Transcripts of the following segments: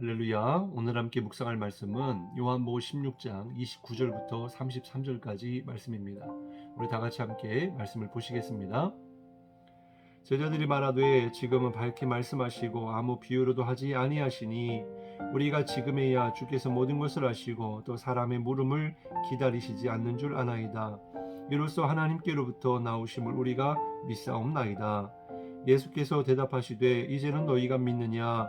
할렐루야. 오늘 함께 묵상할 말씀은 요한복음 16장 29절부터 33절까지 말씀입니다. 우리 다 같이 함께 말씀을 보시겠습니다. 제자들이 말하되 지금은 밝게 말씀하시고 아무 비유로도 하지 아니하시니 우리가 지금에야 주께서 모든 것을 아시고 또 사람의 물음을 기다리시지 않는 줄 아나이다. 이로써 하나님께로부터 나오심을 우리가 믿사옵나이다. 예수께서 대답하시되 이제는 너희가 믿느냐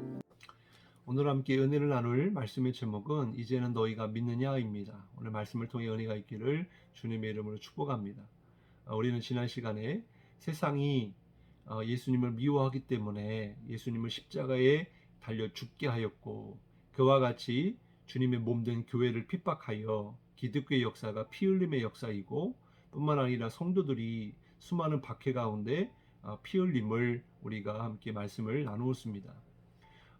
오늘 함께 은혜를 나눌 말씀의 제목은 이제는 너희가 믿느냐입니다. 오늘 말씀을 통해 은혜가 있기를 주님의 이름으로 축복합니다. 어, 우리는 지난 시간에 세상이 어, 예수님을 미워하기 때문에 예수님을 십자가에 달려 죽게 하였고 그와 같이 주님의 몸된 교회를 핍박하여 기득교의 역사가 피 흘림의 역사이고 뿐만 아니라 성도들이 수많은 박해 가운데 어, 피 흘림을 우리가 함께 말씀을 나누었습니다.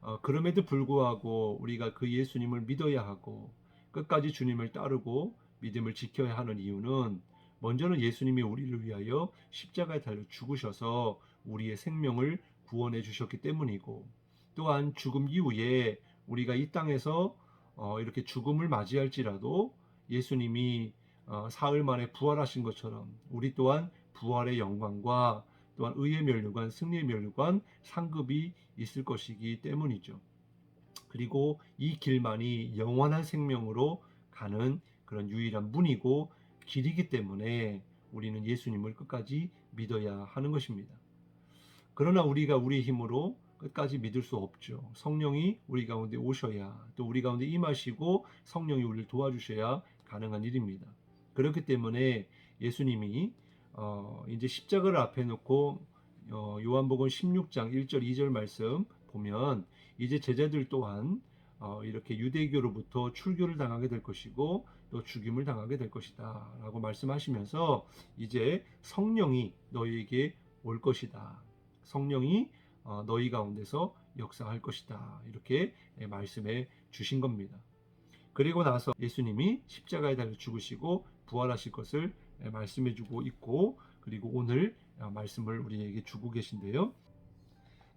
어, 그럼에도 불구하고 우리가 그 예수님을 믿어야 하고 끝까지 주님을 따르고 믿음을 지켜야 하는 이유는 먼저는 예수님이 우리를 위하여 십자가에 달려 죽으셔서 우리의 생명을 구원해 주셨기 때문이고 또한 죽음 이후에 우리가 이 땅에서 어, 이렇게 죽음을 맞이할지라도 예수님이 어, 사흘 만에 부활하신 것처럼 우리 또한 부활의 영광과 또한 의의 멸류관, 승리의 멸류관, 상급이 있을 것이기 때문이죠. 그리고 이 길만이 영원한 생명으로 가는 그런 유일한 문이고 길이기 때문에 우리는 예수님을 끝까지 믿어야 하는 것입니다. 그러나 우리가 우리의 힘으로 끝까지 믿을 수 없죠. 성령이 우리 가운데 오셔야 또 우리 가운데 임하시고 성령이 우리를 도와주셔야 가능한 일입니다. 그렇기 때문에 예수님이 어, 이제 십자가를 앞에 놓고 어, 요한복음 16장 1절 2절 말씀 보면 이제 제자들 또한 어, 이렇게 유대교로부터 출교를 당하게 될 것이고 또 죽임을 당하게 될 것이다 라고 말씀하시면서 이제 성령이 너희에게 올 것이다. 성령이 어, 너희 가운데서 역사할 것이다. 이렇게 예, 말씀해 주신 겁니다. 그리고 나서 예수님이 십자가에 달려 죽으시고 부활하실 것을 예, 말씀해 주고 있고 그리고 오늘 어, 말씀을 우리에게 주고 계신데요.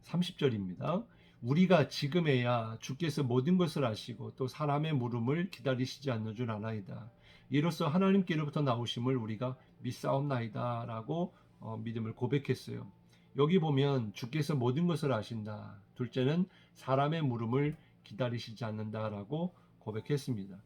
30절입니다. 우리가 지금에야 주께서 모든 것을 아시고 또 사람의 물음을 기다리시지 않는 줄 아나이다. 이로써 하나님께로부터 나오심을 우리가 믿사옵나이다 라고 어, 믿음을 고백했어요. 여기 보면 주께서 모든 것을 아신다. 둘째는 사람의 물음을 기다리시지 않는다라고 고백했습니다.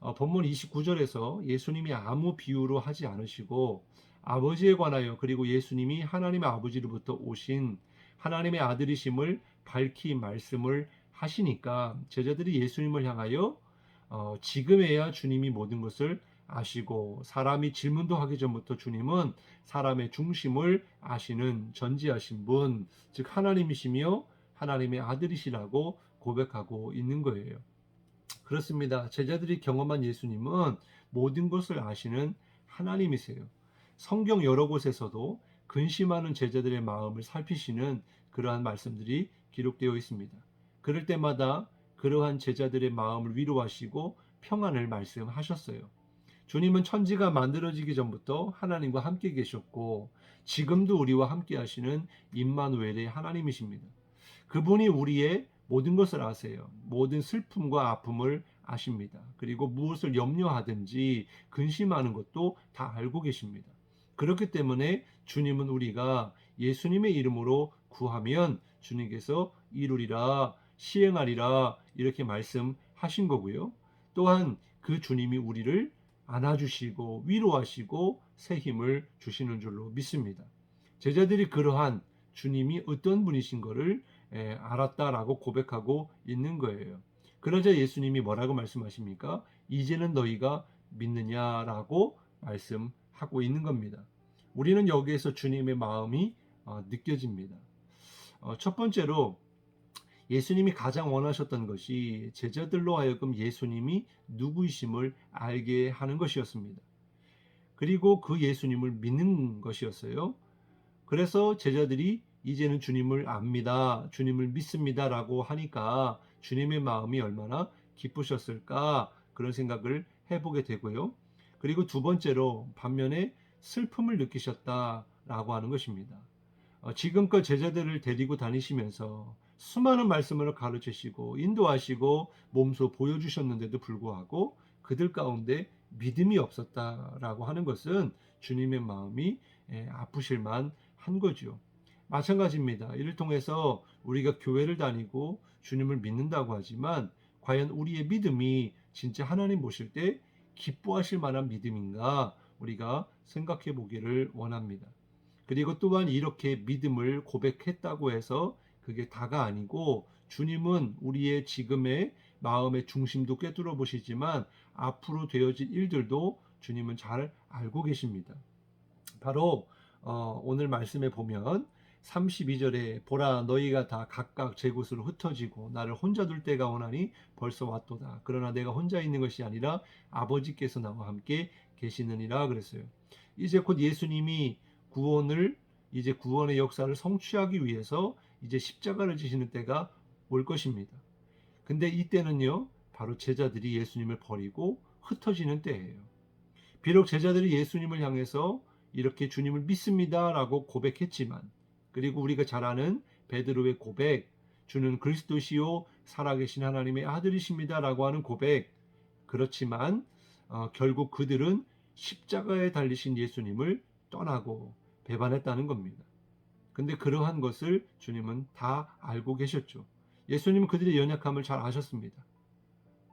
어, 본문 29절에서 예수님이 아무 비유로 하지 않으시고 아버지에 관하여 그리고 예수님이 하나님의 아버지로부터 오신 하나님의 아들이심을 밝히 말씀을 하시니까 제자들이 예수님을 향하여 어, 지금에야 주님이 모든 것을 아시고 사람이 질문도 하기 전부터 주님은 사람의 중심을 아시는 전지하신 분, 즉 하나님이시며 하나님의 아들이시라고 고백하고 있는 거예요. 그렇습니다. 제자들이 경험한 예수님은 모든 것을 아시는 하나님이세요. 성경 여러 곳에서도 근심하는 제자들의 마음을 살피시는 그러한 말씀들이 기록되어 있습니다. 그럴 때마다 그러한 제자들의 마음을 위로하시고 평안을 말씀하셨어요. 주님은 천지가 만들어지기 전부터 하나님과 함께 계셨고 지금도 우리와 함께 하시는 임마누엘의 하나님이십니다. 그분이 우리의 모든 것을 아세요. 모든 슬픔과 아픔을 아십니다. 그리고 무엇을 염려하든지 근심하는 것도 다 알고 계십니다. 그렇기 때문에 주님은 우리가 예수님의 이름으로 구하면 주님께서 이루리라, 시행하리라, 이렇게 말씀하신 거고요. 또한 그 주님이 우리를 안아주시고 위로하시고 새 힘을 주시는 줄로 믿습니다. 제자들이 그러한 주님이 어떤 분이신 것을 에, 알았다라고 고백하고 있는 거예요. 그러자 예수님이 뭐라고 말씀하십니까? 이제는 너희가 믿느냐라고 말씀하고 있는 겁니다. 우리는 여기에서 주님의 마음이 어, 느껴집니다. 어, 첫 번째로 예수님이 가장 원하셨던 것이 제자들로 하여금 예수님이 누구이심을 알게 하는 것이었습니다. 그리고 그 예수님을 믿는 것이었어요. 그래서 제자들이 이제는 주님을 압니다. 주님을 믿습니다라고 하니까 주님의 마음이 얼마나 기쁘셨을까 그런 생각을 해보게 되고요. 그리고 두 번째로 반면에 슬픔을 느끼셨다라고 하는 것입니다. 어, 지금껏 제자들을 데리고 다니시면서 수많은 말씀을 가르치시고 인도하시고 몸소 보여주셨는데도 불구하고 그들 가운데 믿음이 없었다라고 하는 것은 주님의 마음이 예, 아프실만 한 거죠. 마찬가지입니다. 이를 통해서 우리가 교회를 다니고 주님을 믿는다고 하지만 과연 우리의 믿음이 진짜 하나님 보실 때 기뻐하실 만한 믿음인가 우리가 생각해 보기를 원합니다. 그리고 또한 이렇게 믿음을 고백했다고 해서 그게 다가 아니고 주님은 우리의 지금의 마음의 중심도 꿰뚫어 보시지만 앞으로 되어질 일들도 주님은 잘 알고 계십니다. 바로 어, 오늘 말씀에 보면 32절에 보라 너희가 다 각각 제 곳으로 흩어지고 나를 혼자 둘 때가 오나니 벌써 왔도다. 그러나 내가 혼자 있는 것이 아니라 아버지께서 나와 함께 계시느니라 그랬어요. 이제 곧 예수님이 구원을 이제 구원의 역사를 성취하기 위해서 이제 십자가를 지시는 때가 올 것입니다. 근데 이때는요, 바로 제자들이 예수님을 버리고 흩어지는 때예요. 비록 제자들이 예수님을 향해서 이렇게 주님을 믿습니다라고 고백했지만, 그리고 우리가 잘 아는 베드로의 고백, 주는 그리스도시요 살아계신 하나님의 아들이십니다라고 하는 고백. 그렇지만 어, 결국 그들은 십자가에 달리신 예수님을 떠나고 배반했다는 겁니다. 근데 그러한 것을 주님은 다 알고 계셨죠. 예수님은 그들의 연약함을 잘 아셨습니다.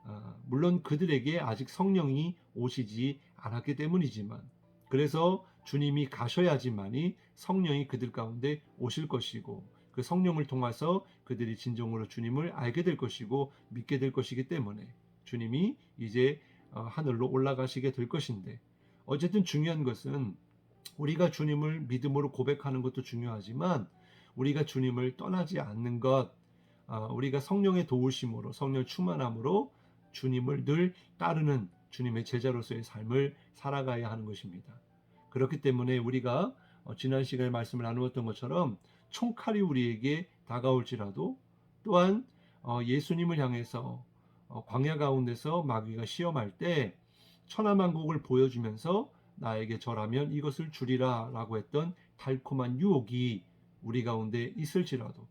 아, 물론 그들에게 아직 성령이 오시지 않았기 때문이지만 그래서 주님이 가셔야지만이 성령이 그들 가운데 오실 것이고 그 성령을 통해서 그들이 진정으로 주님을 알게 될 것이고 믿게 될 것이기 때문에 주님이 이제 어, 하늘로 올라가시게 될 것인데 어쨌든 중요한 것은 우리가 주님을 믿음으로 고백하는 것도 중요하지만 우리가 주님을 떠나지 않는 것, 어, 우리가 성령의 도우심으로 성령 충만함으로 주님을 늘 따르는 주님의 제자로서의 삶을 살아가야 하는 것입니다. 그렇기 때문에 우리가 어, 지난 시간에 말씀을 나누었던 것처럼 총칼이 우리에게 다가올지라도 또한 어, 예수님을 향해서 광야 가운데서 마귀가 시험할 때 천하만국을 보여주면서 나에게 절하면 이것을 주리라 라고 했던 달콤한 유혹이 우리 가운데 있을지라도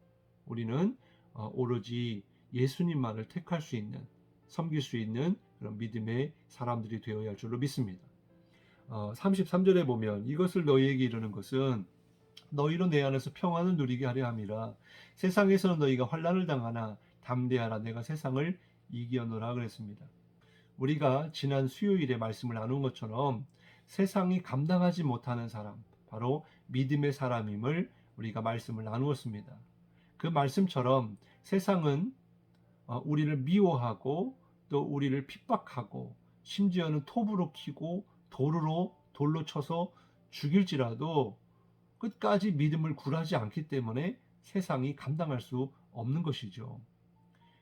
우리는 어, 오로지 예수님만을 택할 수 있는 섬길 수 있는 그런 믿음의 사람들이 되어야 할 줄로 믿습니다. 33절에 어, 보면 이것을 너희에게 이르는 것은 너희로 내 안에서 평안을 누리게 하려 함이라 세상에서는 너희가 환란을 당하나 담대하라 내가 세상을 이기었노라 그랬습니다. 우리가 지난 수요일에 말씀을 나눈 것처럼 세상이 감당하지 못하는 사람, 바로 믿음의 사람임을 우리가 말씀을 나누었습니다. 그 말씀처럼 세상은 어, 우리를 미워하고 또 우리를 핍박하고 심지어는 톱으로 키고 돌로 돌로 쳐서 죽일지라도 끝까지 믿음을 굴하지 않기 때문에 세상이 감당할 수 없는 것이죠.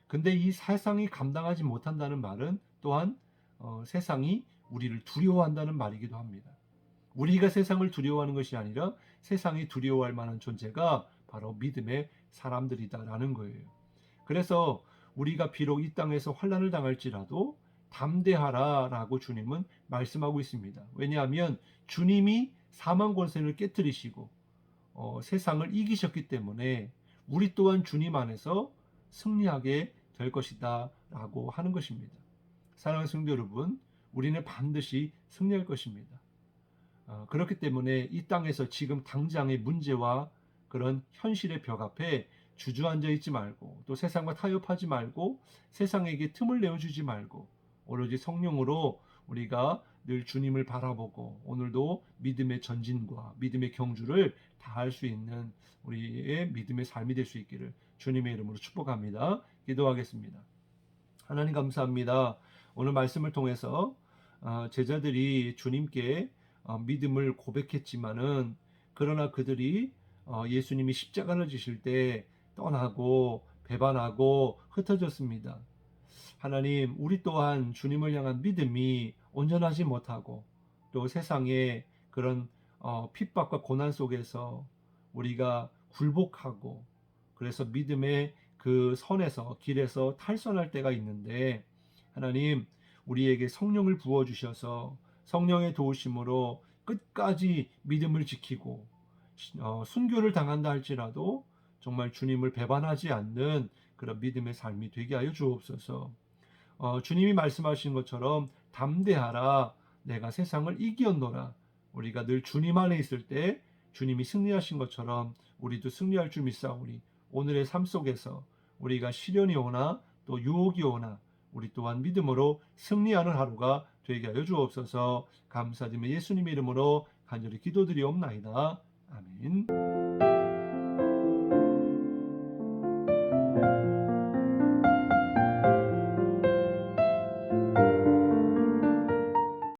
근데 이 세상이 감당하지 못한다는 말은 또한 어, 세상이 우리를 두려워한다는 말이기도 합니다. 우리가 세상을 두려워하는 것이 아니라 세상이 두려워할 만한 존재가 바로 믿음의 사람들이다라는 거예요. 그래서 우리가 비록 이 땅에서 환란을 당할지라도 담대하라라고 주님은 말씀하고 있습니다. 왜냐하면 주님이 사망 권세를 깨뜨리시고 어, 세상을 이기셨기 때문에 우리 또한 주님 안에서 승리하게 될 것이다라고 하는 것입니다. 사랑하는 성도 여러분, 우리는 반드시 승리할 것입니다. 어, 그렇기 때문에 이 땅에서 지금 당장의 문제와 그런 현실의 벽 앞에 주저앉아 있지 말고 또 세상과 타협하지 말고 세상에게 틈을 내어주지 말고 오로지 성령으로 우리가 늘 주님을 바라보고 오늘도 믿음의 전진과 믿음의 경주를 다할 수 있는 우리의 믿음의 삶이 될 수 있기를 주님의 이름으로 축복합니다. 기도하겠습니다. 하나님 감사합니다. 오늘 말씀을 통해서 어, 제자들이 주님께 어, 믿음을 고백했지만은 그러나 그들이 어, 예수님이 십자가를 지실 때 떠나고 배반하고 흩어졌습니다. 하나님, 우리 또한 주님을 향한 믿음이 온전하지 못하고 또 세상의 그런 어, 핍박과 고난 속에서 우리가 굴복하고 그래서 믿음의 그 선에서 길에서 탈선할 때가 있는데 하나님 우리에게 성령을 부어 주셔서 성령의 도우심으로 끝까지 믿음을 지키고 어, 순교를 당한다 할지라도 정말 주님을 배반하지 않는 그런 믿음의 삶이 되게 하여 주옵소서. 어, 주님이 말씀하신 것처럼 담대하라 내가 세상을 이기었노라. 우리가 늘 주님 안에 있을 때 주님이 승리하신 것처럼 우리도 승리할 줄 믿사오니 오늘의 삶 속에서 우리가 시련이 오나 또 유혹이 오나 우리 또한 믿음으로 승리하는 하루가 되게 하여 주옵소서 감사드리며 예수님의 이름으로 간절히 기도드리옵나이다. 아멘.